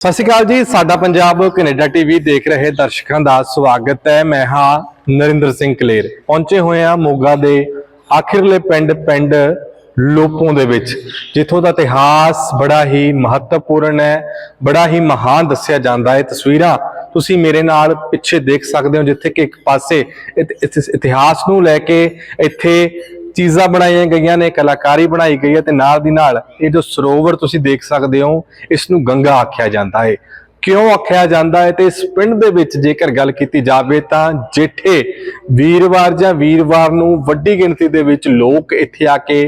ਸਤਿ ਸ਼੍ਰੀ ਅਕਾਲ ਜੀ, ਸਾਡਾ ਪੰਜਾਬ ਕੈਨੇਡਾ ਟੀਵੀ ਦੇਖ ਰਹੇ ਦਰਸ਼ਕਾਂ ਦਾ ਸਵਾਗਤ ਹੈ। ਮੈਂ ਹਾਂ ਨਰਿੰਦਰ ਸਿੰਘ ਕਲੇਰ। ਪਹੁੰਚੇ ਹੋਏ ਹਾਂ ਮੋਗਾ ਦੇ ਆਖਿਰਲੇ ਪਿੰਡ ਪਿੰਡ ਲੋਪੋਂ ਦੇ ਵਿੱਚ, ਜਿੱਥੋਂ ਦਾ ਇਤਿਹਾਸ ਬੜਾ ਹੀ ਮਹੱਤਵਪੂਰਨ ਹੈ, ਬੜਾ ਹੀ ਮਹਾਨ ਦੱਸਿਆ ਜਾਂਦਾ ਹੈ। ਤਸਵੀਰਾਂ ਤੁਸੀਂ ਮੇਰੇ ਨਾਲ ਪਿੱਛੇ ਦੇਖ ਸਕਦੇ ਹੋ, ਜਿੱਥੇ ਕਿ ਇੱਕ ਪਾਸੇ ਇਤ- ਇਸ ਇਤਿਹਾਸ ਨੂੰ ਲੈ ਕੇ ਇੱਥੇ ਚੀਜ਼ਾਂ ਬਣਾਈਆਂ ਗਈਆਂ ਨੇ, ਕਲਾਕਾਰੀ ਬਣਾਈ ਗਈ ਹੈ ਤੇ ਨਾਲ ਦੀ ਨਾਲ ਇਹ ਜੋ ਸਰੋਵਰ ਤੁਸੀਂ ਦੇਖ ਸਕਦੇ ਹੋ, ਇਸ ਨੂੰ ਗੰਗਾ ਆਖਿਆ ਜਾਂਦਾ ਹੈ। ਕਿਉਂ ਆਖਿਆ ਜਾਂਦਾ ਹੈ ਤੇ ਇਸ ਪਿੰਡ ਦੇ ਵਿੱਚ ਜੇਕਰ ਗੱਲ ਕੀਤੀ ਜਾਵੇ ਤਾਂ ਜੇਠੇ ਵੀਰਵਾਰ ਜਾਂ ਵੀਰਵਾਰ ਨੂੰ ਵੱਡੀ ਗਿਣਤੀ ਦੇ ਵਿੱਚ ਲੋਕ ਇੱਥੇ ਆ ਕੇ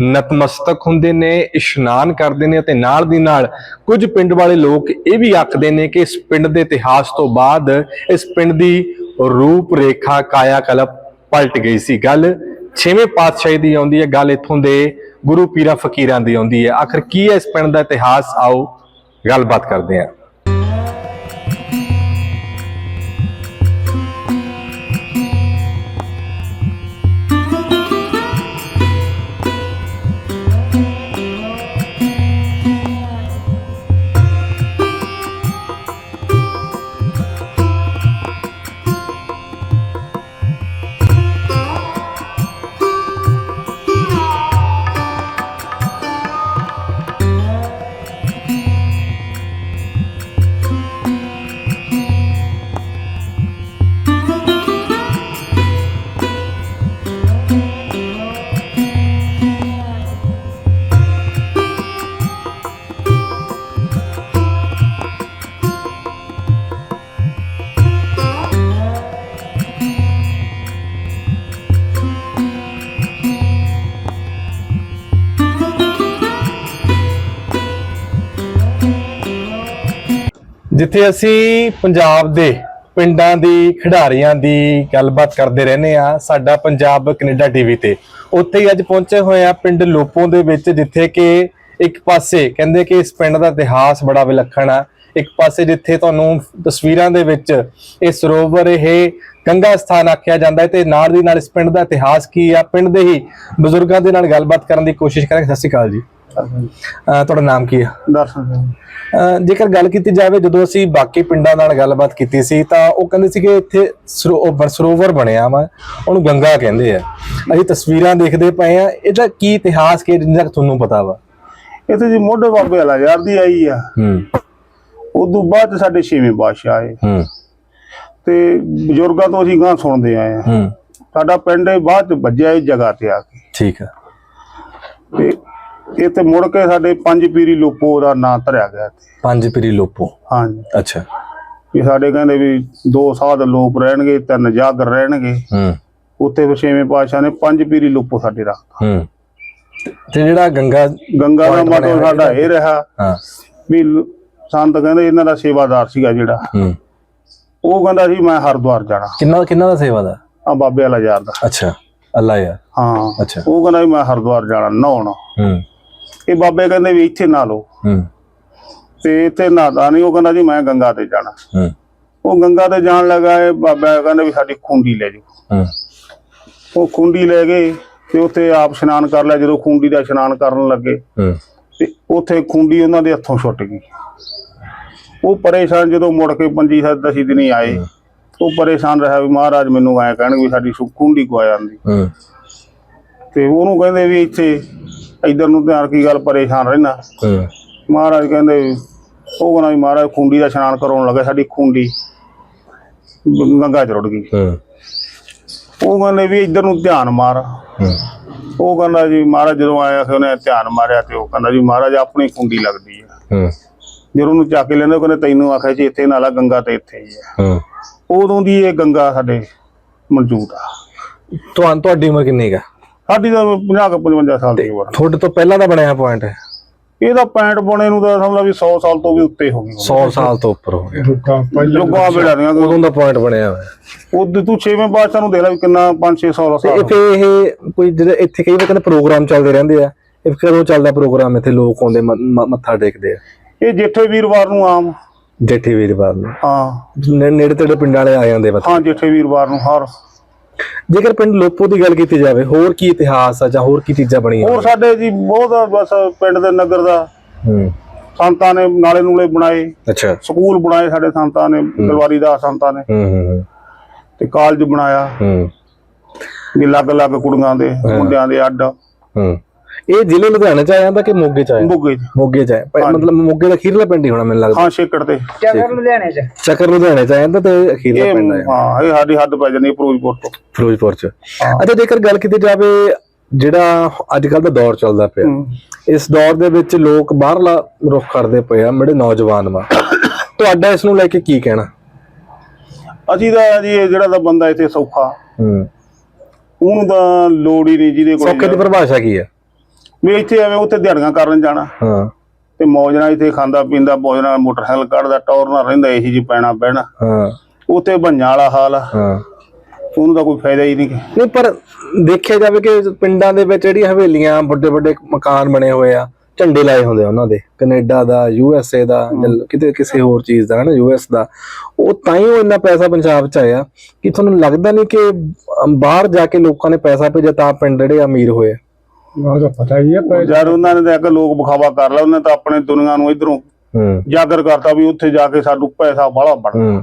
ਨਤਮਸਤਕ ਹੁੰਦੇ ਨੇ, ਇਸ਼ਨਾਨ ਕਰਦੇ ਨੇ ਅਤੇ ਨਾਲ ਦੀ ਨਾਲ ਕੁਝ ਪਿੰਡ ਵਾਲੇ ਲੋਕ ਇਹ ਵੀ ਆਖਦੇ ਨੇ ਕਿ ਇਸ ਪਿੰਡ ਦੇ ਇਤਿਹਾਸ ਤੋਂ ਬਾਅਦ ਇਸ ਪਿੰਡ ਦੀ ਰੂਪ ਰੇਖਾ ਕਾਇਆ ਕਲਪ ਪਲਟ ਗਈ ਸੀ। ਗੱਲ ਛੇਵੇਂ ਪਾਤਸ਼ਾਹੀ ਦੀ ਆਉਂਦੀ ਹੈ, ਗੱਲ ਇੱਥੋਂ ਦੇ ਗੁਰੂ ਪੀਰਾਂ ਫਕੀਰਾਂ ਦੀ ਆਉਂਦੀ ਹੈ। ਆਖਰ ਕੀ ਹੈ ਇਸ ਪਿੰਡ ਦਾ ਇਤਿਹਾਸ? ਆਓ ਗੱਲਬਾਤ ਕਰਦੇ ਹਾਂ। ਜਿੱਥੇ ਅਸੀਂ ਪੰਜਾਬ ਦੇ ਪਿੰਡਾਂ ਦੀ, ਖਿਡਾਰੀਆਂ ਦੀ ਗੱਲਬਾਤ ਕਰਦੇ ਰਹਿੰਦੇ ਆ ਸਾਡਾ ਪੰਜਾਬ ਕੈਨੇਡਾ ਟੀਵੀ ਤੇ। ਉੱਥੇ ਹੀ ਅੱਜ ਪਹੁੰਚੇ ਹੋਏ ਆ ਪਿੰਡ ਲੋਪੋਂ ਦੇ ਵਿੱਚ, ਜਿੱਥੇ ਕਿ ਇੱਕ ਪਾਸੇ ਕਹਿੰਦੇ ਕਿ ਇਸ ਪਿੰਡ ਦਾ ਇਤਿਹਾਸ ਬੜਾ ਵਿਲੱਖਣ ਆ। ਇੱਕ ਪਾਸੇ ਜਿੱਥੇ ਤੁਹਾਨੂੰ ਤਸਵੀਰਾਂ ਦੇ ਵਿੱਚ ਇਹ ਸਰੋਵਰ, ਇਹ ਗੰਗਾ ਸਥਾਨ ਆਖਿਆ ਜਾਂਦਾ ਹੈ ਤੇ ਨਾਲ ਦੀ ਨਾਲ ਇਸ ਪਿੰਡ ਦਾ ਇਤਿਹਾਸ ਕੀ ਆ, ਪਿੰਡ ਦੇ ਹੀ ਬਜ਼ੁਰਗਾਂ ਦੇ ਨਾਲ ਗੱਲਬਾਤ ਕਰਨ ਦੀ ਕੋਸ਼ਿਸ਼ ਕਰਾਂਗੇ। ਸਤਿ ਸ਼੍ਰੀ ਅਕਾਲ ਜੀ। ਅਹ ਤੁਹਾਡਾ ਨਾਮ ਕੀ ਹੈ ਦਰਸ਼ਨ ਸਿੰਘ। ਅਹ ਜੇਕਰ ਗੱਲ ਕੀਤੀ ਜਾਵੇ ਜਦੋਂ ਅਸੀਂ ਬਾਕੀ ਪਿੰਡਾਂ ਨਾਲ ਗੱਲਬਾਤ ਕੀਤੀ ਸੀ ਤਾਂ ਉਹ ਕਹਿੰਦੇ ਸੀ ਕਿ ਇੱਥੇ ਸਰੋ- ਉਹ ਬ- ਸਰੋਵਰ ਬਣਿਆ ਵਾ ਉਹਨੂੰ ਗੰਗਾ ਕਹਿੰਦੇ ਆ। ਅਸੀਂ ਤਸਵੀਰਾਂ ਦੇਖਦੇ ਪਏ ਆ ਇਹਦਾ ਕੀ ਇਤਿਹਾਸ ਕੀ ਜਿੰਨਾ ਕੁ ਤੁਹਾਨੂੰ ਪਤਾ ਵਾ? ਇਹ ਤੇ ਜੀ ਮੋਢੇ ਬਾਬੇ ਵਾਲਾ ਯਾਰ ਦੀ ਆਈ ਆ। ਹੂੰ। ਉਦੋਂ ਬਾਅਦ 'ਚ ਸਾਡੇ ਛੇਵੇਂ ਪਾਤਸ਼ਾਹ ਆਏ। ਹੂੰ। ਤੇ ਬਜ਼ੁਰਗਾਂ ਤੋਂ ਅਸੀਂ ਗਾਂ ਸੁਣਦੇ ਆਏ ਆ। ਹੂੰ। ਸਾਡਾ ਪਿੰਡ ਇਹ ਬਾਅਦ ਚ ਵੱਜਿਆ ਇਹ ਜਗ੍ਹਾ ਤੇ ਆ ਕੇ। ਠੀਕ ਆ। ਤੇ ਇਹ ਤੇ ਮੁੜ ਕੇ ਸਾਡੇ ਪੰਜ ਪੀਰੀ ਲੋਪੋ ਦਾ ਨਾਂ ਧਰਿਆ ਗਿਆ ਤੇ ਪੰਜ ਪੀਰੀ ਲੋਪੋ? ਹਾਂਜੀ। ਅੱਛਾ। ਵੀ ਸਾਡੇ ਕਹਿੰਦੇ ਵੀ ਦੋ ਸਾਧ ਲੋਪ ਰਹਿਣਗੇ ਤਿੰਨ ਜਾਗਰ ਰਹਿਣਗੇ। ਹੂੰ। ਉੱਥੇ ਫਿਰ ਛੇਵੇਂ ਪਾਤਸ਼ਾਹ ਨੇ ਪੰਜ ਪੀਰੀ ਲੋਪੋ ਸਾਡੇ ਰੱਖ ਹੂੰ। ਤੇ ਜਿਹੜਾ ਗੰਗਾ ਗੰਗਾ ਦਾ Point ਬਣਿਆ ਮਤਲਬ ਸਾਡਾ ਇਹ ਰਿਹਾ ਹਾਂ। ਵੀ ਲ- ਸੰਤ ਕਹਿੰਦੇ ਇਹਨਾਂ ਦਾ ਸੇਵਾਦਾਰ ਸੀਗਾ ਜਿਹੜਾ। ਹੂੰ। ਉਹ ਕਹਿੰਦਾ ਸੀ ਮੈਂ ਹਰਿਦੁਆਰ ਜਾਣਾ। ਕਿੰਨਾ ਕਿੰਨਾ ਦਾ ਸੇਵਾ ਦਾ? ਆ ਬਾਬੇ ਵਾਲਾ ਯਾਰ ਦਾ। ਅੱਛਾ। ਅੱਲਾ ਯਾਰ। ਹਾਂ। ਅੱਛਾ। ਉਹ ਕਹਿੰਦਾ ਵੀ ਮੈਂ ਹਰਿਦੁਆਰ ਜਾਣਾ ਨਹਾਉਣ। ਹੂੰ। ਇਹ ਬਾਬੇ ਕਹਿੰਦੇ ਵੀ ਇੱਥੇ ਨਾ ਲਓ। ਹੂੰ। ਤੇ ਇੱਥੇ ਨਹਾਦਾ ਨਹੀਂ ਉਹ ਕਹਿੰਦਾ ਜੀ ਮੈਂ ਗੰਗਾ ਤੇ ਜਾਣਾ। ਹੂੰ। ਉਹ ਗੰਗਾ ਤੇ ਜਾਣ ਲੱਗਾ ਇਹ ਬਾਬਾ ਕਹਿੰਦਾ ਵੀ ਸਾਡੀ ਖੁੰਡੀ ਲੈ ਜਾਓ। ਹੂੰ। ਉਹ ਖੁੰਡੀ ਲੈ ਗਏ ਤੇ ਉੱਥੇ ਆਪ ਇਸ਼ਨਾਨ ਕਰ ਲਿਆ ਜਦੋਂ ਖੁੰਡੀ ਦਾ ਇਸ਼ਨਾਨ ਕਰਨ ਲੱਗੇ। ਹੂੰ। ਤੇ ਉੱਥੇ ਖੁੰਡੀ ਉਹਨਾਂ ਦੇ ਹੱਥੋਂ ਛੁੱਟ ਗਈ। ਉਹ ਪਰੇਸ਼ਾਨ ਜਦੋਂ ਮੁੜ ਕੇ ਪੰਜੀ ਸੱਤ ਦਸੀ ਦਿਨੀ ਆਏ ਉਹ ਪਰੇਸ਼ਾਨ ਰਿਹਾ ਵੀ ਮਹਾਰਾਜ ਮੈਨੂੰ ਐਂ ਕਹਿਣਗੇ ਵੀ ਸਾਡੀ ਖੁੰਡੀ ਕੋ ਆ ਜਾਂਦੀ ਹੂੰ। ਤੇ ਉਹਨੂੰ ਕਹਿੰਦੇ ਵੀ ਇੱਥੇ ਇਧਰ ਨੂੰ ਧਿਆਨ ਕੀ ਗੱਲ ਪਰੇਸ਼ਾਨ ਰਹਿਣਾ। ਹੂੰ। ਮਹਾਰਾਜ ਕਹਿੰਦੇ ਉਹ ਕਹਿੰਦਾ ਵੀ ਮਹਾਰਾਜ ਖੁੰਡੀ ਦਾ ਇਸ਼ਨਾਨ ਕਰਾਉਣ ਲੱਗਾ ਸਾਡੀ ਖੁੰਡੀ। ਗੰਗਾ ਚ ਰੁੜ ਗਈ। ਹੂੰ। ਉਹ ਕਹਿੰਦੇ ਵੀ ਇੱਧਰ ਨੂੰ ਧਿਆਨ ਮਾਰ। ਹੂੰ। ਉਹ ਕਹਿੰਦਾ ਜੀ ਮਹਾਰਾਜ ਜਦੋਂ ਆਇਆ ਕਿ ਉਹਨੇ ਧਿਆਨ ਮਾਰਿਆ ਤੇ ਉਹ ਕਹਿੰਦਾ ਜੀ ਮਹਾਰਾਜ ਆਪਣੀ ਖੁੰਡੀ ਲੱਗਦੀ ਹੈ ਹੂੰ। ਜਦੋਂ ਉਹਨੂੰ ਚੱਕ ਕੇ ਲੈਂਦੇ ਉਹ ਕਹਿੰਦੇ ਤੈਨੂੰ ਆਖਿਆ ਜੀ ਇੱਥੇ ਨਾਲਾ ਗੰਗਾ ਤੇ ਇੱਥੇ ਹੀ ਹੈ ਹੂੰ। ਉਦੋਂ ਦੀ ਇਹ ਗੰਗਾ ਸਾਡੇ ਮੌਜੂਦ ਆ। ਤੁਹਾਨੂੰ ਤੁਹਾਡੀ ਉਮਰ ਕਿੰਨੀ ਕਾ ਸਾਡੀ ਤਾਂ 50 ਕੁ 55 ਸਾਲ ਦੀ ਉਮਰ। ਤੁਹਾਡੇ ਤੋਂ ਪਹਿਲਾਂ ਦਾ ਬਣਿਆ ਪੁਆਇੰਟ ਹੈ ਇਹਦਾ ਪੈਂਟ ਬਣੇ ਨੂੰ ਤਾਂ ਸਮਝ ਲਾ ਵੀ 100 ਸਾਲ ਤੋਂ ਵੀ ਉੱਤੇ ਹੋ ਗਈ। 100 ਸਾਲ ਤੋਂ ਉੱਪਰ ਹੋ ਗਿਆ। ਜੁਗਾਂ ਵੇੜਾ ਦੀਆਂ ਉਦੋਂ ਦਾ ਪੁਆਇੰਟ ਬਣਿਆ ਹੋਇਆ। ਉਹ ਤੂੰ 6ਵੇਂ ਬਾਦਸ਼ਾਹ ਨੂੰ ਦੇਖ ਲੈ ਵੀ ਕਿੰਨਾ 5-600 ਤੇ ਸਾਲ। ਇੱਥੇ ਇਹ ਕੋਈ ਜਿਹੜੇ ਇੱਥੇ ਕਈ ਵਾਰ ਕਹਿੰਦੇ ਪ੍ਰੋਗਰਾਮ ਚੱਲਦੇ ਰਹਿੰਦੇ ਆ। ਇਹ ਕਦੋਂ ਚੱਲਦਾ ਪ੍ਰੋਗਰਾਮ ਇੱਥੇ ਲੋਕ ਆਉਂਦੇ ਮੱਥਾ ਟੇਕਦੇ ਆ। ਇਹ ਜੇਠੇ ਵੀਰਵਾਰ ਨੂੰ ਆਮ। ਜੇਠੀ ਵੀਰਵਾਰ ਨੂੰ। ਹਾਂ। ਨੇੜੇ ਤੇੜੇ ਪਿੰਡਾਂ ਵਾਲੇ ਆ ਜਾਂਦੇ ਮੱਥਾ। ਹਾਂ ਜੇਠੇ ਵੀਰਵਾਰ ਨੂੰ ਹਰ ਜੇਕਰ ਪਿੰਡ ਲੋਪੋ ਦੀ ਗੱਲ ਕੀਤੀ ਜਾਵੇ ਹੋਰ ਕੀ ਇਤਿਹਾਸ ਆ ਜਾਂ ਹੋਰ ਕੀ ਚੀਜ਼ਾਂ ਬਣੀਆਂ ਹੋਰ ਸਾਡੇ ਜੀ ਬਹੁਤ ਬਸ ਪਿੰਡ ਦੇ ਨਗਰ ਦਾ। ਹੂੰ। ਸੰਤਾਂ ਨੇ ਨਾਲੇ ਨੂਲੇ ਬਣਾਏ। ਅੱਛਾ। ਸਕੂਲ ਬਣਾਏ ਸਾਡੇ ਸੰਤਾਂ ਨੇ ਦਲਵਾਰੀ ਦਾ ਸੰਤਾਂ ਨੇ। ਹੂੰ ਹੂੰ ਤੇ ਕਾਲਜ ਬਣਾਇਆ। ਹੂੰ। ਵੀ ਅਲੱਗ-ਅਲੱਗ ਕੁੜੀਆਂ ਦੇ ਮੁੰਡਿਆਂ ਦੇ ਅੱਡ। ਹੂੰ। ਇਹ ਜ਼ਿਲ੍ਹੇ ਲੁਧਿਆਣੇ ਚ ਆ ਜਾਂਦਾ ਕਿ ਮੋਗੇ ਚ ਆ ਜਾਂਦਾ? ਬੁੱਗੇ 'ਚ। ਮੋਗੇ ਚ ਹੈ ਪ- ਮਤਲਬ ਮੋਗੇ ਦਾ ਅਖੀਰਲਾ ਪਿੰਡ ਹੀ ਹੋਣਾ ਮੈਨੂੰ ਲੱਗਦਾ। ਹਾਂ ਛੇਕੜ ਤੇ। ਚੱਕਰ ਲੁਧਿਆਣੇ ਚ। ਚੱਕਰ ਲੁਧਿਆਣੇ ਚ ਆ ਜਾਂਦਾ ਤੇ ਅਖੀਰਲਾ ਇਹ ਪਿੰਡ ਆ ਹਾਂ ਇਹ ਸਾਡੀ ਹੱਦ ਪੈ ਜਾਂਦੀ ਹੈ ਫਿਰੋਜ਼ਪੁਰ ਤੋਂ। ਫਿਰੋਜ਼ਪੁਰ ਚ। ਅੱਛਾ ਜੇਕਰ ਗੱਲ ਕੀਤੀ ਜਾਵੇ ਜਿਹੜਾ ਅੱਜ ਕੱਲ ਦਾ ਦੌਰ ਚੱਲਦਾ ਪਿਆ। ਇਸ ਦੌਰ ਦੇ ਵਿੱਚ ਲੋਕ ਬਾਹਰਲਾ ਰੁਖ ਕਰਦੇ ਪਏ ਆ ਜਿਹੜੇ ਨੌਜਵਾਨ ਵਾ ਤੁਹਾਡਾ ਇਸ ਨੂੰ ਲੈ ਕੇ ਕੀ ਕਹਿਣਾ? ਅਸੀਂ ਤਾਂ ਜੀ ਇਹ ਜਿਹੜਾ ਤਾਂ ਬੰਦਾ ਇੱਥੇ ਸੌਖਾ। ਹੂੰ। ਉਹਨੂੰ ਤਾਂ ਲੋੜ ਹੀ ਨਹੀਂ ਜਿਹਦੇ ਸੌਖੇ ਦੀ ਕੋਲ ਪਰਿਭਾਸ਼ਾ ਕੀ ਹੈ ਵੀ ਇੱਥੇ ਐਵੇਂ ਉੱਥੇ ਦਿਹਾੜੀਆਂ ਕਰਨ ਜਾਣਾ। ਹਾਂ। ਤੇ ਮੌਜ ਨਾਲ ਇੱਥੇ ਖਾਂਦਾ ਪੀਂਦਾ ਮੌਜ ਨਾਲ ਮੋਟਰਸਾਈਕਲ ਕੱਢਦਾ ਟੌਰ ਨਾਲ ਰਹਿੰਦਾ ਇਹੀ ਜੀ ਪੈਣਾ ਬਹਿਣਾ। ਹਾਂ। ਉੱਥੇ ਭੰਜਾਂ ਵਾਲਾ ਹਾਲ ਆ। ਹਾਂ। ਉਹਨੂੰ ਤਾਂ ਕੋਈ ਫਾਇਦਾ ਹੀ ਨਹੀਂ ਨਹੀਂ ਪਰ ਦੇਖਿਆ ਜਾਵੇ ਕਿ ਪਿੰਡਾਂ ਦੇ ਵਿੱਚ ਜਿਹੜੀਆਂ ਹਵੇਲੀਆਂ ਵੱਡੇ ਵੱਡੇ ਮਕਾਨ ਬਣੇ ਹੋਏ ਆ ਝੰਡੇ ਲਾਏ ਹੁੰਦੇ ਆ ਉਹਨਾਂ ਦੇ। ਕੈਨੇਡਾ ਦਾ ਯੂ ਐਸ ਏ ਦਾ ਕਿਤੇ ਕਿਸੇ ਹੋਰ ਚੀਜ਼ ਦਾ ਹਨਾ ਯੂ ਐਸ ਦਾ। ਉਹ ਤਾਂ ਹੀ ਉਹ ਇੰਨਾ ਪੈਸਾ ਪੰਜਾਬ ਚ ਆਇਆ ਕਿ ਤੁਹਾਨੂੰ ਲੱਗਦਾ ਨਹੀਂ ਕਿ ਬਾਹਰ ਜਾ ਕੇ ਲੋਕਾਂ ਨੇ ਪੈਸਾ ਭੇਜਿਆ ਤਾਂ ਪਿੰਡ ਜਿਹੜੇ ਅਮੀਰ ਹੋਏ? ਉਹ ਤਾਂ ਪਤਾ ਹੀ ਹੈ ਯਾਰ ਉਹਨਾਂ ਨੇ ਤਾਂ ਇੱਕ ਲੋਕ ਵਿਖਾਵਾ ਕਰ ਲਿਆ ਉਹਨੇ ਤਾਂ ਆਪਣੇ ਦੁਨੀਆ ਨੂੰ ਇਧਰੋਂ ਹੂੰ। ਜਾਗਰ ਕਰਤਾ ਵੀ ਉੱਥੇ ਜਾ ਕੇ ਸਾਨੂੰ ਪੈਸਾ ਬਾਹਲਾ ਬਣਦਾ। ਹੂੰ।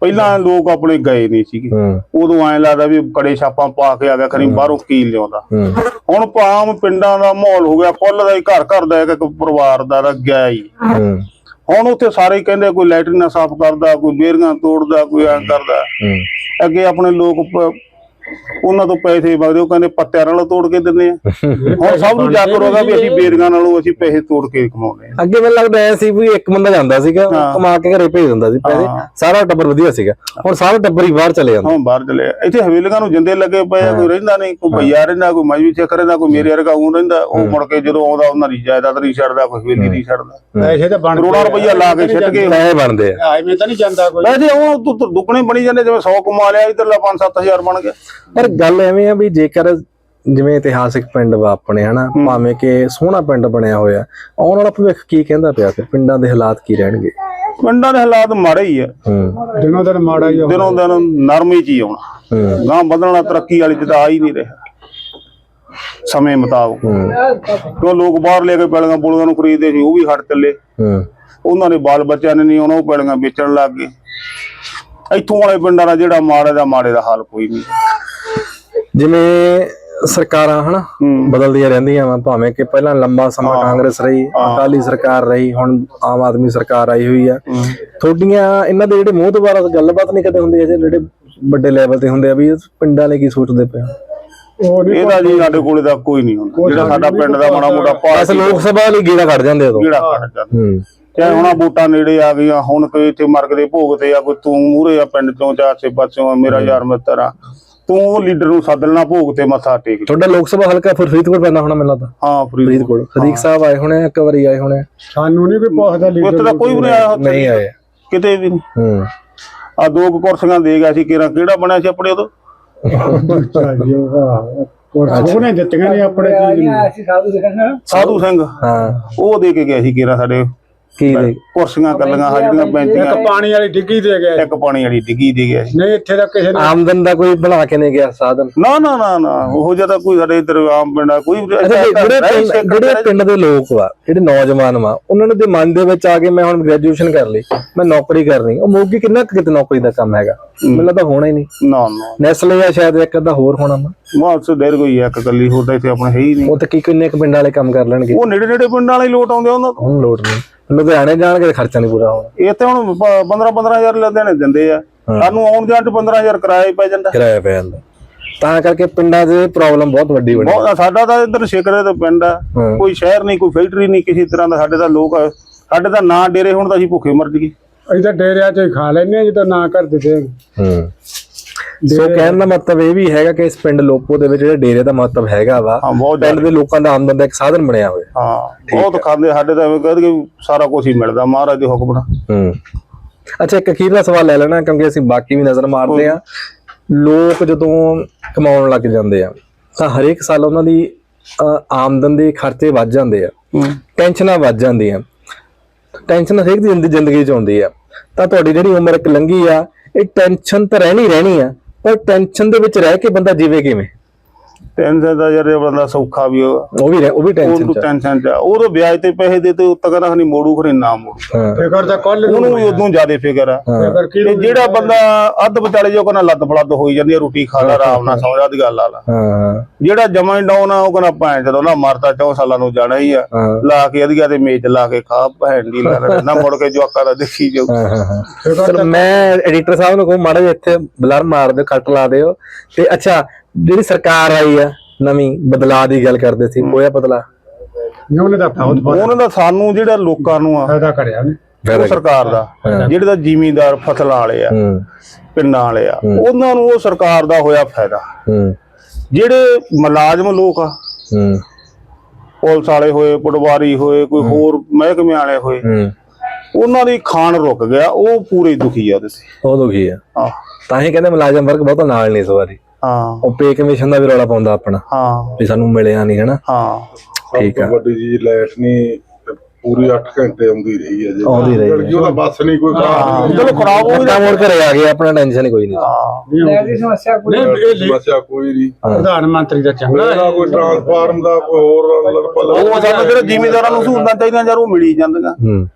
ਪਹਿਲਾਂ ਲੋਕ ਆਪਣੇ ਗਏ ਨਹੀਂ ਸੀਗੇ। ਉਦੋਂ ਐਂ ਲੱਗਦਾ ਵੀ ਕੜੇ ਛਾਪਾਂ ਪਾ ਕੇ ਆ ਗਿਆ ਖਰੀ ਬਾਹਰੋਂ ਕੀ ਲਿਆਉਂਦਾ। ਹੁਣ ਪਾਮ ਪਿੰਡਾਂ ਦਾ ਮਾਹੌਲ ਹੋ ਗਿਆ ਕੁੱਲ ਦਾ ਹੀ ਘਰ ਘਰ ਦਾ ਇੱਕ ਪਰਿਵਾਰ ਦਾ ਗਿਆ ਹੀ। ਹੁਣ ਉੱਥੇ ਸਾਰੇ ਕਹਿੰਦੇ ਕੋਈ ਲੈਟਰੀਨ ਸਾਫ਼ ਕਰਦਾ ਕੋਈ ਬੇਰੀਆਂ ਤੋੜਦਾ ਕੋਈ ਐਂ ਕਰਦਾ। ਅੱਗੇ ਆਪਣੇ ਲੋਕ ਉਹਨਾਂ ਤੋਂ ਪੈਸੇ ਮੰਗਦੇ ਉਹ ਕਹਿੰਦੇ ਪੱਤਿਆਂ ਨਾਲੋਂ ਤੋੜ ਕੇ ਦਿੰਦੇ ਆ। ਹੁਣ ਸਭ ਨੂੰ ਜਾਗਰ ਹੋਗਾ ਵੀ ਅਸੀਂ ਬੇਰੀਆਂ ਨਾਲੋਂ ਅਸੀਂ ਪੈਸੇ ਤੋੜ ਕੇ ਕਮਾਉਂਦੇ ਆ। ਅੱਗੇ ਮੈਨੂੰ ਲੱਗਦਾ ਐ ਸੀ ਵੀ ਇੱਕ ਬੰਦਾ ਜਾਂਦਾ ਸੀਗਾ ਹਾਂ। ਕਮਾ ਕੇ ਘਰੇ ਭੇਜ ਦਿੰਦਾ ਸੀ ਪੈਸੇ। ਹਾਂ। ਸਾਰਾ ਟੱਬਰ ਵਧੀਆ ਸੀਗਾ। ਹੁਣ ਸਾਰਾ ਟੱਬਰ ਹੀ ਬਾਹਰ ਚਲੇ ਜਾਂਦਾ। ਹੁਣ ਬਾਹਰ ਚਲੇ ਆ। ਇੱਥੇ ਹਵੇਲੀਆਂ ਨੂੰ ਜਿੰਦੇ ਲੱਗੇ ਪਏ ਆ ਕੋਈ ਰਹਿੰਦਾ ਨਹੀਂ ਕੋਈ ਭਈਆ ਰਹਿੰਦਾ ਕੋਈ ਮਜਵੀ ਚੱਕ ਰਹਿੰਦਾ ਕੋਈ ਮੇਰੇ ਵਰਗਾ ਉਹ ਰਹਿੰਦਾ ਉਹ ਮੁੜ ਕੇ ਜਦੋਂ ਆਉਂਦਾ ਉਹਨਾਂ ਦੀ ਜਾਇਦਾਦ ਨਹੀਂ ਛੱਡਦਾ ਕੋਈ ਹਵੇਲੀ ਨਹੀਂ ਛੱਡਦਾ। ਪੈਸੇ ਤਾਂ ਬਣ ਕਰੋੜਾਂ ਰੁਪਈਆ ਲਾ ਕੇ ਛੱਡ ਕੇ ਪੈਸੇ ਬਣਦੇ ਆ। ਐਵੇਂ ਤਾਂ ਨਹੀਂ ਜਾਂਦਾ ਕੋਈ। ਵੈਸੇ ਉਹ ਦੁੱਗਣੇ ਬਣੀ ਜਾਂਦੇ ਜਿਵੇਂ 100 ਕਮਾ ਲਿਆ ਇਧਰਲਾ 5-7000 ਬਣ ਗਿਆ। ਪਰ ਗੱਲ ਐਵੇਂ ਆ ਵੀ ਜੇਕਰ ਜਿਵੇਂ ਇਤਿਹਾਸਿਕ ਪਿੰਡ ਵਾ ਆਪਣੇ ਹਨਾ ਭਾਵੇਂ ਕਿ ਸੋਹਣਾ ਪਿੰਡ ਬਣਿਆ ਹੋਇਆ ਆਉਣ ਵਾਲਾ ਭਵਿੱਖ ਕੀ ਕਹਿੰਦਾ ਪਿਆ ਫਿਰ? ਪਿੰਡਾਂ ਦੇ ਹਾਲਾਤ ਕੀ ਰਹਿਣਗੇ? ਪਿੰਡਾਂ ਦੇ ਹਾਲਾਤ ਮਾੜੇ ਹੀ ਆ। ਦਿਨੋਂ ਦਿਨ ਮਾੜਾ ਹੀ ਹੋ ਦਿਨੋਂ ਦਿਨ ਨਰਮੀ ਚ ਹੀ ਆਉਣਾ। ਗਾਂ ਵਧਣਾ ਤਰੱਕੀ ਵਾਲੀ ਤਾਂ ਆ ਹੀ ਨਹੀਂ ਰਿਹਾ। ਸਮੇਂ ਮੁਤਾਬਕ। ਕਿਉਂ ਲੋਕ ਬਾਹਰ ਲੈ ਕੇ ਪੈਲੀਆਂ ਪੁਲੀਆਂ ਨੂੰ ਖਰੀਦਦੇ ਸੀ ਉਹ ਵੀ ਹਟ ਚੱਲੇ। ਉਹਨਾਂ ਦੇ ਬਾਲ ਬੱਚਿਆਂ ਨੇ ਨਹੀਂ ਆਉਣਾ ਉਹ ਪੈਲੀਆਂ ਵੇਚਣ ਲੱਗ ਗਏ। ਇੱਥੋਂ ਵਾਲੇ ਪਿੰਡਾਂ ਦਾ ਜਿਹੜਾ ਮਾੜੇ ਦਾ ਮਾੜੇ ਦਾ ਹਾਲ ਕੋਈ ਨਹੀਂ। ਜਿਵੇਂ ਸਰਕਾਰਾਂ ਹਨਾ ਬਦਲਦੀਆਂ ਰਹਿੰਦੀਆਂ ਵਾ ਭਾਵੇਂ ਕਿ ਪਹਿਲਾਂ ਲੰਬਾ ਸਮਾਂ ਕਾਂਗਰਸ ਰਹੀ ਅਕਾਲੀ ਸਰਕਾਰ ਰਹੀ ਹੁਣ ਆਮ ਆਦਮੀ ਸਰਕਾਰ ਆਈ ਹੋਈ ਆ। ਤੁਹਾਡੀਆਂ ਇਹਨਾਂ ਦੇ ਜਿਹੜੇ ਮੂੰਹ ਦੁਬਾਰਾ ਗੱਲਬਾਤ ਨਹੀਂ ਕਦੇ ਹੁੰਦੀ ਅਜੇ ਜਿਹੜੇ ਵੱਡੇ ਲੈਵਲ ਤੇ ਹੁੰਦੇ ਆ ਵੀ ਇਹ ਪਿੰਡਾਂ ਲਈ ਕੀ ਸੋਚਦੇ ਪਏ ਆ ਉਹ ਨਹੀਂ ਇਹਦਾ ਜੀ ਸਾਡੇ ਕੋਲੇ ਦਾ ਕੋਈ ਨਹੀਂ ਹੁੰਦਾ। ਜਿਹੜਾ ਸਾਡਾ ਪਿੰਡ ਦਾ ਮਾੜਾ ਮੋਟਾ ਪਾਸ ਲੋਕ ਸਭਾ ਲਈ ਗੇੜਾ ਕੱਢ ਜਾਂਦੇ ਉਦੋਂ। ਜਿਹੜਾ ਕੱਢ ਜਾਂਦਾ ਹੂੰ। ਚਾਹੇ ਹੁਣ ਵੋਟਾਂ ਨੇੜੇ ਆ ਗਈਆਂ ਹੁਣ ਕੋਈ ਇੱਥੇ ਮਰਗ ਦੇ ਭੋਗ ਤੇ ਆ ਕੋਈ ਤੂੰ ਮੂਹਰੇ ਆ ਪਿੰਡ ਚੋਂ ਜਾਂ ਪਾਸਿਓਂ ਆ, ਮੇਰਾ ਯਾਰ ਮਿੱਤਰ ਆ। ਤੂੰ ਲੀਡਰ ਨੂੰ ਸੱਦ ਲੈਣਾ ਭੋਗ ਤੇ ਮੱਥਾ ਟੇਕ ਤੁਹਾਡਾ ਲੋਕ ਸਭਾ ਹਲਕਾ ਫਿਰ ਫਰੀਦਕੋਟ ਪੈਂਦਾ ਹੋਣਾ ਮੈਨੂੰ ਲੱਗਦਾ। ਹਾਂ ਫਰੀਦ ਫਰੀਦਕੋਟ। ਸਦੀਕ ਸਾਹਿਬ ਆਏ ਹੋਣੇ ਇੱਕ ਵਾਰੀ ਆਏ ਹੋਣੇ। ਸਾਨੂੰ ਨਹੀਂ ਕੋਈ ਪੁੱਛਦਾ ਉੱਥੇ ਤਾਂ ਕੋਈ ਵੀ ਨਹੀਂ ਆਇਆ। ਨਹੀਂ ਆਏ। ਕਿਤੇ ਵੀ ਨਹੀਂ। ਹੂੰ। ਆ ਦੋ ਕੁ ਕੁਰਸੀਆਂ ਦੇ ਗਿਆ ਸੀ ਕਿਹੜਾ ਕਿਹੜਾ ਬਣਿਆ ਸੀ ਆਪਣੇ ਉਦੋਂ? ਉਹ ਸੋਹਣੇ ਦਿੱਤੀਆਂ ਨੇ ਆਪਣੇ ਚੀਜ਼ ਨੂੰ। ਸਾਧੂ ਸਿੰਘ। ਹਾਂ। ਉਹ ਦੇ ਕੇ ਗਿਆ ਸੀ ਕਿਹੜਾ ਸਾਡੇ। ਕੀ ਦੇ? ਕੁਰਸੀਆਂ ਕੱਲੀਆਂ ਹਾਂ ਜਿਹੜੀਆਂ ਬੈਂਚੀਆਂ ਇੱਕ ਪਾਣੀ ਵਾਲੀ ਡਿੱਗੀ ਦੇ ਗਏ ਇੱਕ ਪਾਣੀ ਵਾਲੀ ਡਿੱਗੀ ਦੇ ਗਿਆ ਨਹੀਂ ਇੱਥੇ ਤਾਂ ਕਿਸੇ ਨੇ ਆਮਦਨ ਦਾ ਕੋਈ ਬਣਾ ਕੇ ਨਹੀਂ ਗਿਆ ਸਾਧਨ। ਨਾ ਨਾ ਨਾ ਨਾ ਉਹ ਜਿਹਾ ਤਾਂ ਕੋਈ ਸਾਡੇ ਇੱਧਰ ਆਮ ਪਿੰਡਾ ਕੋਈ ਜਿਹੜੇ ਪਿੰਡ ਜਿਹੜੇ ਪਿੰਡ ਦੇ ਲੋਕ ਵਾ ਜਿਹੜੇ ਨੌਜਵਾਨ ਵਾ ਉਹਨਾਂ ਨੇ ਦੇ ਮਨ ਦੇ ਵਿੱਚ ਆ ਕੇ ਮੈਂ ਹੁਣ ਗ੍ਰੈਜੂਏਸ਼ਨ ਕਰ ਲਈ ਮੈਂ ਨੌਕਰੀ ਕਰਨੀ ਉਹ ਮੋਗੀ ਕਿੰਨਾ ਕੁ ਕਿਤੇ ਨੌਕਰੀ ਦਾ ਕੰਮ ਹੈਗਾ? ਮੈਨੂੰ ਲੱਗਦਾ ਹੋਣਾ ਹੀ ਨਹੀਂ। ਨਾ ਨਾ। ਨੈਸਲੇ ਜਾਂ ਸ਼ਾਇਦ ਇੱਕ ਅੱਧਾ ਹੋਰ ਹੋਣਾ ਵਾ। ਮਾਸ ਡਰ ਗਈ ਇੱਕ ਕੱਲੀ ਹੋਰ ਤਾਂ ਇੱਥੇ ਆਪਣੇ ਹੈ ਹੀ ਨਹੀਂ। ਉਹ ਤਾਂ ਕੀ ਕਿੰਨੇ ਕੁ ਪਿੰਡ ਵਾਲੇ ਕੰਮ ਕਰ ਲੈਣਗੇ? ਉਹ ਨੇੜੇ ਨੇੜੇ ਪਿੰਡਾਂ ਵਾਲੇ ਲੋਟ ਆਉਂਦੇ ਆ ਉਹਨਾਂ ਤੋਂ। ਹੁਣ ਲੋੜ ਨਹੀਂ। ਲੁਧਿਆਣੇ ਜਾਣਗੇ ਤਾਂ ਖਰਚਾ ਨਹੀਂ ਪੂਰਾ ਹੋਣਾ। ਇੱਥੇ ਹੁਣ 15 15000 ਲੁਧਿਆਣੇ ਦਿੰਦੇ ਆ। ਸਾਨੂੰ ਆਉਣ ਜਾਣ ਚ 15000 ਕਿਰਾਇਆ ਹੀ ਪੈ ਜਾਂਦਾ। ਕਿਰਾਇਆ ਪੈ ਜਾਂਦਾ। ਤਾਂ ਕਰਕੇ ਪਿੰਡਾਂ 'ਚ ਪ੍ਰੋਬਲਮ ਬਹੁਤ ਵੱਡੀ ਬਣੀ। ਬਹੁਤ ਸਾਡਾ ਤਾਂ ਇੱਧਰ ਸ਼ੇਕਰੇ ਦਾ ਪਿੰਡ ਆ। ਕੋਈ ਸ਼ਹਿਰ ਨਹੀਂ ਕੋਈ ਫੈਕਟਰੀ ਨਹੀਂ ਕਿਸੇ ਤਰ੍ਹਾਂ ਦਾ। ਸਾਡੇ ਤਾਂ ਲੋਕ ਆ। ਸਾਡੇ ਤਾਂ ਨਾਂ ਡੇਰੇ ਹੁਣ ਤਾਂ ਅਸੀਂ ਭੁੱਖੇ ਮਰ ਜੀਏ ਅਸੀਂ ਤਾਂ ਡੇਰਿਆਂ 'ਚ ਹੀ ਖਾ ਲੈਨੇ ਆ ਜਦੋਂ ਨਾ ਕਰ ਦਿੱਤੇ ਹੂੰ। ਸੋ ਕਹਿਣ ਦਾ ਮਤਲਬ ਇਹ ਵੀ ਹੈਗਾ ਕਿ ਇਸ ਪਿੰਡ ਲੋਪੋ ਦੇ ਵਿੱਚ ਜਿਹੜੇ ਡੇਰੇ ਦਾ ਮਹੱਤਵ ਹੈਗਾ ਵਾ ਪਿੰਡ ਦੇ ਲੋਕਾਂ ਦਾ ਆਮਦਨ ਦਾ ਇੱਕ ਸਾਧਨ ਬਣਿਆ ਹੋਇਆ। ਹਾਂ ਬਹੁਤ ਖਾਂਦੇ ਸਾਡੇ ਤਾਂ ਐਵੇਂ ਕਹਿੰਦੇ ਕਿ ਸਾਰਾ ਕੁਝ ਹੀ ਮਿਲਦਾ ਮਹਾਰਾਜ ਦੇ ਹੁਕਮ ਨਾਲ। ਹੂੰ। ਅੱਛਾ ਇੱਕ ਅਖੀਰਲਾ ਸਵਾਲ ਲੈ ਲੈਣਾ ਕਿਉਂਕਿ ਅਸੀਂ ਬਾਕੀ ਵੀ ਨਜ਼ਰ ਮਾਰਦੇ ਆ ਲੋਕ ਜਦੋਂ ਕਮਾਉਣ ਲੱਗ ਜਾਂਦੇ ਆ ਤਾਂ ਹਰੇਕ ਸਾਲ ਉਹਨਾਂ ਦੀ ਆਮਦਨ ਦੇ ਖਰਚੇ ਵੱਧ ਜਾਂਦੇ ਆ। ਟੈਨਸ਼ਨਾਂ ਵੱਧ ਜਾਂਦੀਆਂ। ਟੈਨਸ਼ਨ ਹਰੇਕ ਦੀ ਜ਼ਿੰਦ- ਜ਼ਿੰਦਗੀ 'ਚ ਆਉਂਦੀ ਆ। ਤਾਂ ਤੁਹਾਡੀ ਜਿਹੜੀ ਉਮਰ ਇੱਕ ਲੰਘੀ ਆ ਇਹ ਟੈਨਸ਼ਨ ਤਾਂ ਰਹਿਣੀ ਰਹਿਣੀ ਆ। ਪਰ ਟੈਨਸ਼ਨ ਦੇ ਵਿੱਚ ਰਹਿ ਕੇ ਬੰਦਾ ਜੀਵੇ ਕਿਵੇਂ? ਟੈਨਸ਼ਨ ਦਾ ਜਿਹੜੇ ਬੰਦਾ ਸੌਖਾ ਵੀ ਉਹ ਉਹ ਵੀ ਉਹ ਵੀ ਟੈਨਸ਼ਨ ਚ ਆ। ਟੈਨਸ਼ਨ ਚ ਆ। ਉਹ ਤਾਂ ਵਿਆਜ ਤੇ ਪੈਸੇ ਦੇ ਤੇ ਉੱਤ ਕਹਿੰਦਾ ਨਹੀਂ ਮੋੜੂ ਖਰੇ ਨਾ ਮੋੜੂ। ਹਾਂ। ਫਿਕਰ ਤਾਂ ਕੱਲ ਨੂੰ ਉਹਨੂੰ ਵੀ ਉਦੋਂ ਜ਼ਿਆਦਾ ਫਿਕਰ ਆ। ਹਾਂ। ਫਿਕਰ ਤੇ ਕਿਹਨੂੰ ਜਿਹੜਾ ਬੰਦਾ ਅੱਧ ਵਿਚਾਲੇ ਜੋ ਕਹਿੰਦਾ ਲੱਤ ਫਲੱਦ ਹੋਈ ਜਾਂਦੀ ਆ ਰੋਟੀ ਖਾ ਲਾ ਆਰਾਮ ਨਾਲ ਸੌਂ ਜਾ ਦੀ ਗੱਲ ਆ ਲਾ। ਹਾਂ ਜਿਹੜਾ ਜਮਾ ਹੀ ਡਾਉਨ ਆ ਉਹ ਕਹਿੰਦਾ ਭੈਣ ਜਦੋਂ ਨਾ ਮਰਦਾ ਚੌ ਸਾਲਾਂ ਨੂੰ ਜਾਣਾ ਹੀ ਆ। ਹਾਂ। ਲਾ ਕੇ ਅਧਿਆ ਤੇ ਮੇਜ਼ ਲਾ ਕੇ ਖਾ ਭੈਣ ਦੀ ਲਾ ਲੈ ਨਾ ਮੁੜ ਕੇ ਜਵਾਕਾਂ ਦਾ ਦੇਖੀ ਜਾਊ। ਹਾਂ ਹਾਂ ਹਾਂ। ਫਿਕਰ ਚਲੋ ਮੈਂ ਐਡੀਟਰ ਸਾਹਿਬ ਨੂੰ ਕਹੂੰ ਮਾੜਾ ਜਿਹਾ ਇੱਥੇ ਬਲਰ ਮਾਰ ਦਿਓ ਕੱਟ ਲਾ ਦਿਓ। ਤੇ ਅੱਛਾ ਜਿਹੜੀ ਸਰਕਾਰ ਆਈ ਆ ਨਵੀਂ ਬਦਲਾਅ ਦੀ ਗੱਲ ਕਰਦੇ ਸੀ ਹੋਇਆ ਬਦਲਾ ਨਹੀਂ ਉਹਨੇ ਬਹੁਤ ਉਹਨਾਂ ਦਾ ਸਾਨੂੰ ਜਿਹੜਾ ਲੋਕਾਂ ਨੂੰ ਆ ਫਾਇਦਾ ਕਰਿਆ ਨੇ ਉਹ ਸਰਕਾਰ ਦਾ ਜਿਹੜੇ ਦਾ ਜ਼ਿਮੀਂਦਾਰ ਫਸਲਾਂ ਵਾਲੇ ਆ ਪਿੰਡਾਂ ਵਾਲੇ ਆ ਉਹਨਾਂ ਨੂੰ ਉਹ ਸਰਕਾਰ ਦਾ ਹੋਇਆ ਫਾਇਦਾ। ਜਿਹੜੇ ਮੁਲਾਜ਼ਮ ਲੋਕ ਆ ਪੁਲਿਸ ਵਾਲੇ ਹੋਏ ਪਟਵਾਰੀ ਹੋਏ ਕੋਈ ਹੋਰ ਮਹਿਕਮੇ ਵਾਲੇ ਹੋਏ ਉਹਨਾਂ ਦੀ ਖਾਣ ਰੁਕ ਗਿਆ ਉਹ ਪੂਰੇ ਦੁਖੀ ਆ ਉਹਦੇ ਤੇ। ਉਹ ਦੁਖੀ ਆ। ਤਾਂ ਹੀ ਕਹਿੰਦੇ ਮੁਲਾਜ਼ਮ ਵਰਗ ਬਹੁਤ ਨਾਲ ਨਹੀਂ ਇਸ ਵਾਰੀ। ਹਾਂ। ਉਹ ਪੇ ਕਮਿਸ਼ਨ ਦਾ ਵੀ ਰੌਲਾ ਪਾਉਂਦਾ ਆਪਣਾ ਹਾਂ। ਵੀ ਸਾਨੂੰ ਮਿਲਿਆ ਨਹੀਂ ਹਨਾ? ਹਾਂ। ਠੀਕ ਆ। ਵੱਡੀ ਜੀ ਲਾਈਟ ਨਹੀਂ ਤੇ ਪੂਰੀ 8 ਘੰਟੇ ਆਉਂਦੀ ਰਹੀ ਹੈ ਜੀ। ਆਉਂਦੀ ਰਹੀ ਜਦ ਕਿ ਉਹਦਾ ਬੱਸ ਨਹੀਂ ਕੋਈ ਖਰਾਬ ਨਹੀਂ ਚਲੋ ਖਰਾਬ ਹੋ ਮੁੰਡਾ ਮੋੜ ਘਰੇ ਆ ਗਿਆ ਆਪਣਾ ਟੈਨਸ਼ਨ ਕੋਈ ਨਹੀਂ ਹਾਂ ਲੈ ਦੀ ਸਮੱਸਿਆ ਕੋਈ ਨਹੀਂ ਇਹ ਸਮੱਸਿਆ ਕੋਈ ਨਹੀਂ ਪ੍ਰਧਾਨ ਮੰਤਰੀ ਦਾ ਚੰਗਾ ਨਾ ਕੋਈ ਟਰਾਂਸਫਾਰਮ ਦਾ ਕੋਈ ਹੋਰ ਲੜਪਲ ਉਹ ਸਾਨੂੰ ਜਿਹੜਾ ਜ਼ਿਮੀਂਦਾਰਾਂ ਨੂੰ ਸਹੂਲਤਾਂ ਚਾਹੀਦੀਆਂ ਯਾਰ ਉਹ ਮਿਲੀ ਜਾਂਦੀਆਂ। ਹੂੰ।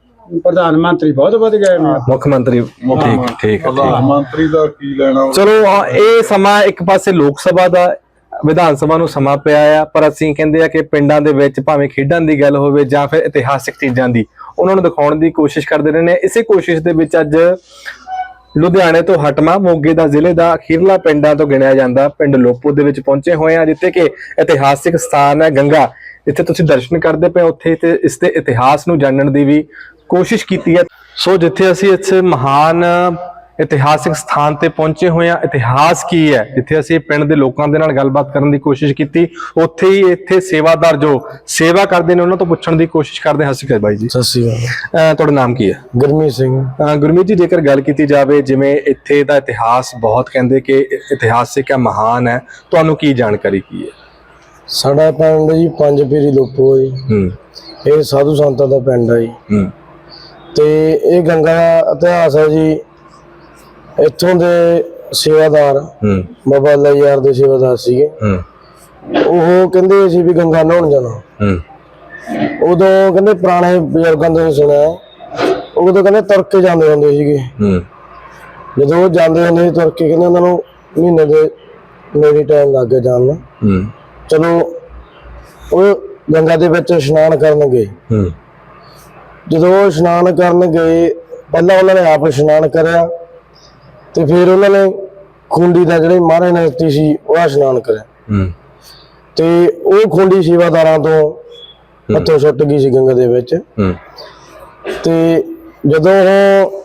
ਪ੍ਰਧਾਨ ਮੰਤਰੀ ਬਹੁਤ ਵਧ ਗਏ ਨੇ। ਮੁੱਖ ਮੰਤਰੀ ਠੀਕ ਠੀਕ ਪ੍ਰਧਾਨ ਮੰਤਰੀ ਦਾ ਕੀ ਲੈਣਾ? ਚਲੋ ਆ, ਇਹ ਸਮਾਂ ਇੱਕ ਪਾਸੇ ਲੋਕ ਸਭਾ ਦਾ ਵਿਧਾਨ ਸਭਾ ਨੂੰ ਸਮਾਂ ਪਿਆ ਆ ਪਰ ਅਸੀਂ ਕਹਿੰਦੇ ਆ ਕਿ ਪਿੰਡਾਂ ਦੇ ਵਿੱਚ ਭਾਵੇਂ ਖੇਡਾਂ ਦੀ ਗੱਲ ਹੋਵੇ ਜਾਂ ਫਿਰ ਇਤਿਹਾਸਿਕ ਚੀਜ਼ਾਂ ਦੀ ਉਹਨਾਂ ਨੂੰ ਦਿਖਾਉਣ ਦੀ ਕੋਸ਼ਿਸ਼ ਕਰਦੇ ਰਹੇ ਨੇ ਇਸੇ ਕੋਸ਼ਿਸ਼ ਦੇ ਵਿੱਚ ਅੱਜ ਲੁਧਿਆਣੇ ਤੋਂ ਹਟਮਾ ਮੋਗੇ ਦਾ ਜ਼ਿਲ੍ਹੇ ਦਾ ਅਖੀਰਲਾ ਪਿੰਡਾਂ ਤੋਂ ਗਿਣਿਆ ਜਾਂਦਾ। ਪਿੰਡ ਲੋਪੋ ਦੇ ਵਿੱਚ ਪਹੁੰਚੇ ਹੋਏ ਆ ਜਿੱਥੇ ਕਿ ਇਤਿਹਾਸਿਕ ਸਥਾਨ ਹੈ ਗੰਗਾ। ਜਿੱਥੇ ਤੁਸੀਂ ਦਰਸ਼ਨ ਕਰਦੇ ਪਏ ਹੋ, ਉੱਥੇ ਤੇ ਇਸ ਦੇ ਇਤਿਹਾਸ ਨੂੰ ਜਾਣਨ ਦੀ ਵੀ ਕੋਸ਼ਿਸ਼ ਕੀਤੀ ਹੈ। ਸੋ ਜਿੱਥੇ ਅਸੀਂ ਇਸ ਮਹਾਨ ਇਤਿਹਾਸਿਕ ਸਥਾਨ ਤੇ ਪਹੁੰਚੇ ਹੋਏ ਆ ਇਤਿਹਾਸ ਕੀ ਹੈ? ਜਿੱਥੇ ਅਸੀਂ ਪਿੰਡ ਦੇ ਲੋਕਾਂ ਦੇ ਨਾਲ ਗੱਲਬਾਤ ਕਰਨ ਦੀ ਕੋਸ਼ਿਸ਼ ਕੀਤੀ ਉੱਥੇ ਹੀ ਇੱਥੇ ਸੇਵਾਦਾਰ ਜੋ ਸੇਵਾ ਕਰਦੇ ਨੇ ਉਹਨਾਂ ਤੋਂ ਪੁੱਛਣ ਦੀ ਕੋਸ਼ਿਸ਼ ਕਰਦੇ ਹਾਂ। ਅਸੀਂ ਬਾਈ ਜੀ। ਸਤਿ ਸ਼੍ਰੀ ਅਕਾਲ। ਅਹ ਤੁਹਾਡਾ ਨਾਮ ਕੀ ਹੈ? ਗੁਰਮੀਤ ਸਿੰਘ। ਗੁਰਮੀਤ ਜੀ ਜੇਕਰ ਗੱਲ ਕੀਤੀ ਜਾਵੇ ਜਿਵੇਂ ਇੱਥੇ ਦਾ ਇਤਿਹਾਸ ਬਹੁਤ ਕਹਿੰਦੇ ਕਿ ਇਤਿਹਾਸਿਕ ਹੈ ਮਹਾਨ ਹੈ ਤੁਹਾਨੂੰ ਕੀ ਜਾਣਕਾਰੀ ਕੀ ਹੈ? ਸਾਡਾ ਪਿੰਡ ਜੀ ਪੰਜ ਪੀਰੀ ਲੋਪੋ ਜੀ। ਹੂੰ। ਇਹ ਸਾਧੂ ਸੰਤਾਂ ਦਾ ਪਿੰਡ ਹੈ ਜੀ। ਹੂੰ। ਤੇ ਇਹ ਗੰਗਾ ਦਾ ਇਤਿਹਾਸ ਹੈ ਜੀ ਇੱਥੋਂ ਦੇ ਸੇਵਾਦਾਰ ਹੂੰ। ਬਾਬਾ ਯਾਰ ਦੇ ਸੇਵਾਦਾਰ ਸੀਗੇ। ਹੂੰ। ਉਹ ਕਹਿੰਦੇ ਸੀ ਵੀ ਗੰਗਾ ਨਹਾਉਣ ਜਾਣਾ। ਹੂੰ। ਉਦੋਂ ਕਹਿੰਦੇ ਪੁਰਾਣੇ ਬਜ਼ੁਰਗਾਂ ਤੋਂ ਸੁਣਿਆ ਉਦੋਂ ਕਹਿੰਦੇ ਤੁਰ ਕੇ ਜਾਂਦੇ ਹੁੰਦੇ ਸੀਗੇ। ਹੂੰ। ਜਦੋਂ ਉਹ ਜਾਂਦੇ ਹੁੰਦੇ ਸੀ ਤੁਰ ਕੇ ਕਹਿੰਦੇ ਉਹਨਾਂ ਨੂੰ ਮਹੀਨੇ ਦੇ ਨੇੜੇ ਟਾਈਮ ਲੱਗ ਗਿਆ ਜਾਣ ਨੂੰ। ਹੂੰ। ਚਲੋ ਉਹ ਗੰਗਾ ਦੇ ਵਿੱਚ ਇਸ਼ਨਾਨ ਕਰਨ ਗਏ ਹੂੰ। ਜਦੋਂ ਇਸ਼ਨਾਨ ਕਰਨ ਗਏ ਪਹਿਲਾਂ ਉਹਨਾਂ ਨੇ ਆਪ ਇਸ਼ਨਾਨ ਕਰਿਆ ਤੇ ਫਿਰ ਉਹਨਾਂ ਨੇ ਖੁੰਡੀ ਦਾ ਜਿਹੜੇ ਮਹਾਰਾਜ ਨੇ ਦਿੱਤੀ ਸੀ ਉਹ ਇਸ਼ਨਾਨ ਕਰਿਆ। ਤੇ ਉਹ ਖੁੰਡੀ ਸੇਵਾਦਾਰਾਂ ਤੋਂ ਹੱਥੋਂ ਸੁੱਟ ਗਈ ਸੀ ਗੰਗਾ ਦੇ ਵਿੱਚ। ਤੇ ਜਦੋਂ ਉਹ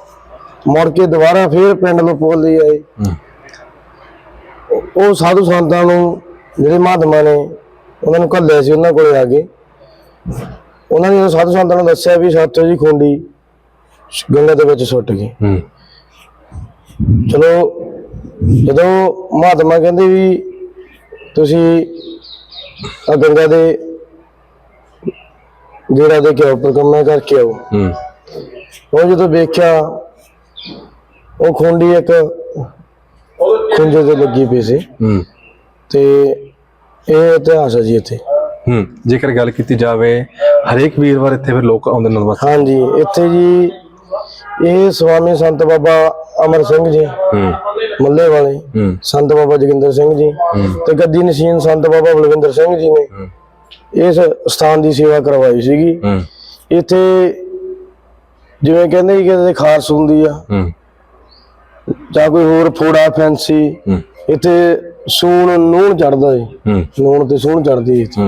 ਮੁੜ ਕੇ ਦੁਬਾਰਾ ਫੇਰ ਪਿੰਡ ਨੂੰ ਪੋਲ ਲਈ ਆਏ ਉਹ ਸਾਧੂ ਸੰਤਾਂ ਨੂੰ ਜਿਹੜੇ ਮਹਾਤਮਾ ਨੇ ਉਹਨਾਂ ਨੂੰ ਘੱਲਿਆ ਸੀ ਉਹਨਾਂ ਕੋਲੇ ਆ ਗਏ ਉਹਨਾਂ ਨੇ ਸਾਧੂ ਸੰਤਾਂ ਨੂੰ ਦੱਸਿਆ ਵੀ ਸਾਥੋਂ ਜੀ ਖੁੰਡੀ ਗੰਗਾ ਦੇ ਵਿੱਚ ਸੁੱਟ ਗਈ। ਹੂੰ। ਚਲੋ ਜਦੋਂ ਮਹਾਤਮਾ ਕਹਿੰਦੇ ਵੀ ਤੁਸੀਂ ਆ ਗੰਗਾ ਦੇ ਗੇੜਾ ਦੇ ਕੇ ਆਓ ਪ੍ਰਕਰਮਾ ਕਰਕੇ ਆਓ। ਹੂੰ। ਉਹ ਜਦੋਂ ਵੇਖਿਆ ਉਹ ਖੁੰਡੀ ਇੱਕ ਖੁੰਝੇ ਤੇ ਲੱਗੀ ਪਈ ਸੀ। ਹੂੰ। ਤੇ ਇਹ ਇਤਿਹਾਸ ਹੈ ਜੀ ਇੱਥੇ। ਹੂੰ। ਜੇਕਰ ਗੱਲ ਕੀਤੀ ਜਾਵੇ ਹਰੇਕ ਵੀਰਵਾਰ ਇੱਥੇ ਫਿਰ ਲੋਕ ਆਉਂਦੇ ਨੇ ਨਮਸਤੇ ਹਾਂਜੀ ਇੱਥੇ ਜੀ ਇਹ ਸਵਾਮੀ ਸੰਤ ਬਾਬਾ ਅਮਰ ਸਿੰਘ ਜੀ ਹੂੰ। ਮੱਲੇ ਵਾਲੇ ਸੰਤ ਬਾਬਾ ਜੋਗਿੰਦਰ ਸਿੰਘ ਜੀ ਤੇ ਗੱਦੀ ਨਸ਼ੀਨ ਸੰਤ ਬਾਬਾ ਬਲਵਿੰਦਰ ਸਿੰਘ ਜੀ ਨੇ ਇਸ ਸਥਾਨ ਦੀ ਸੇਵਾ ਕਰਵਾਈ ਸੀਗੀ। ਇੱਥੇ ਜਿਵੇਂ ਕਹਿੰਦੇ ਸੀ ਕਿ ਇਹਦੇ ਖਾਰਸ ਹੁੰਦੀ ਆ। ਜਾਂ ਕੋਈ ਹੋਰ ਫੋੜਾ ਫੈਂਸੀ ਇੱਥੇ ਸੂਣ ਨੂਣ ਚੜਦਾ ਏ ਹੂੰ। ਨੂਣ ਤੇ ਸੂਣ ਚੜਦੀ ਇੱਥੇ।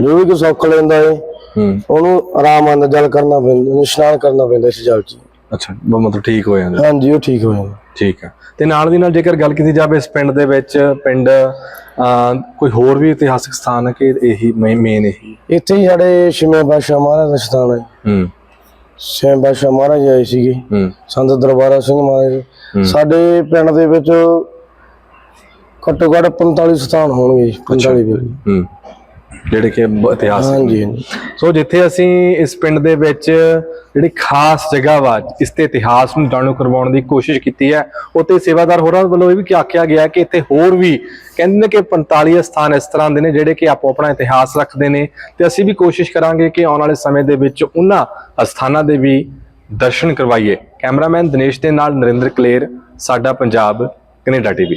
ਜੋ ਵੀ ਕੋਈ ਸੁੱਖ ਲੈਂਦਾ ਏ ਹੂੰ। ਉਹਨੂੰ ਆਰਾਮ ਆਂਦਾ ਜਲ ਕਰਨਾ ਪੈਂਦਾ ਉਹਨੂੰ ਇਸ਼ਨਾਨ ਕਰਨਾ ਪੈਂਦਾ ਇਸ ਜਲ 'ਚ। ਅੱਛਾ ਬ- ਮਤਲਬ ਠੀਕ ਹੋ ਜਾਂਦਾ। ਹਾਂਜੀ ਉਹ ਠੀਕ ਹੋ ਜਾਂਦਾ। ਠੀਕ ਆ। ਤੇ ਨਾਲ ਦੀ ਨਾਲ ਜੇਕਰ ਗੱਲ ਕੀਤੀ ਜਾਵੇ ਇਸ ਪਿੰਡ ਦੇ ਵਿੱਚ ਪਿੰਡ ਕੋਈ ਹੋਰ ਵੀ ਇਤਿਹਾਸਿਕ ਸਥਾਨ ਹੈ ਕਿ ਇਹੀ ਮੇਨ ਇਹੀ? ਇੱਥੇ ਹੀ ਸਾਡੇ ਛੇਵੇਂ ਪਾਤਸ਼ਾਹ ਮਹਾਰਾਜ ਦਾ ਸਥਾਨ ਹੈ। ਹੂੰ। ਛੇਵੇਂ ਪਾਤਸ਼ਾਹ ਮਹਾਰਾਜ ਆਏ ਸੀਗੇ। ਹੂੰ। ਸੰਤ ਦਰਬਾਰਾ ਸਿੰਘ ਮਹਾਰਾਜ। ਸਾਡੇ ਪਿੰਡ ਦੇ ਵਿੱਚ ਘੱਟੋ ਘੱਟ 45 ਸਥਾਨ ਹੋਣਗੇ ਜੀ, 45 ਵੀ। ਹੂੰ। ਜਿਹੜੇ ਕਿ ਇਤਿਹਾਸ ਹਾਂਜੀ ਸੋ ਜਿੱਥੇ ਅਸੀਂ ਇਸ ਪਿੰਡ ਦੇ ਵਿੱਚ ਜਿਹੜੀ ਖਾਸ ਜਗ੍ਹਾ ਵਾ ਇਸ ਤੇ ਇਤਿਹਾਸ ਨੂੰ ਜਾਣੂ ਕਰਵਾਉਣ ਦੀ ਕੋਸ਼ਿਸ਼ ਕੀਤੀ ਹੈ ਉੱਥੇ ਸੇਵਾਦਾਰ ਹੋਰਾਂ ਵੱਲੋਂ ਇਹ ਵੀ ਆਖਿਆ ਗਿਆ ਕਿ ਇੱਥੇ ਹੋਰ ਵੀ ਕਹਿੰਦੇ ਨੇ ਕਿ 45 ਸਥਾਨ ਇਸ ਤਰ੍ਹਾਂ ਦੇ ਨੇ ਜਿਹੜੇ ਕਿ ਆਪੋ ਆਪਣਾ ਇਤਿਹਾਸ ਰੱਖਦੇ ਨੇ। ਤੇ ਅਸੀਂ ਵੀ ਕੋਸ਼ਿਸ਼ ਕਰਾਂਗੇ ਕਿ ਆਉਣ ਵਾਲੇ ਸਮੇਂ ਦੇ ਵਿੱਚ ਉਹਨਾਂ ਅਸਥਾਨਾਂ ਦੇ ਵੀ ਦਰਸ਼ਨ ਕਰਵਾਈਏ। ਕੈਮਰਾਮੈਨ ਦਿਨੇਸ਼ ਦੇ ਨਾਲ ਨਰਿੰਦਰ ਕਲੇਰ ਸਾਡਾ ਪੰਜਾਬ ਕੈਨੇਡਾ ਟੀਵੀ।